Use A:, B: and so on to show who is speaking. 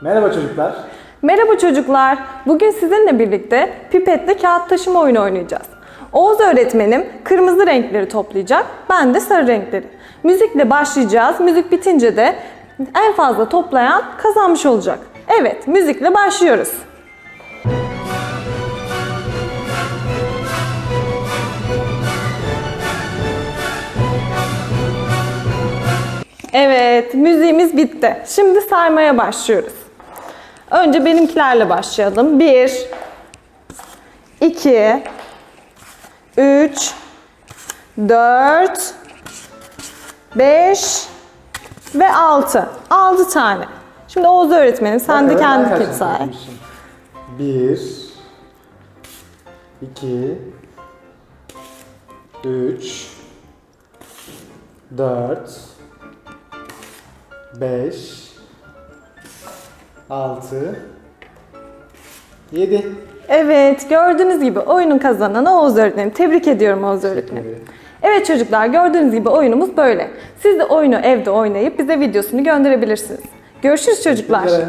A: Merhaba çocuklar.
B: Merhaba çocuklar. Bugün sizinle birlikte pipetle kağıt taşıma oyunu oynayacağız. Oğuz öğretmenim kırmızı renkleri toplayacak, ben de sarı renkleri. Müzikle başlayacağız. Müzik bitince de en fazla toplayan kazanmış olacak. Evet, müzikle başlıyoruz. Evet, müziğimiz bitti. Şimdi saymaya başlıyoruz. Önce benimkilerle başlayalım. 1 2 3 4 5 ve 6. 6 tane. Şimdi Oğuz öğretmenim sen de kendi
A: kaç
B: say.
A: tane toplamışım? Bir, iki, üç, dört, beş, altı, yedi.
B: Evet, gördüğünüz gibi oyunun kazananı Oğuz öğretmenim. Tebrik ediyorum Oğuz öğretmenim. Evet çocuklar gördüğünüz gibi oyunumuz böyle. Siz de oyunu evde oynayıp bize videosunu gönderebilirsiniz. Görüşürüz çocuklar.
A: Ederim.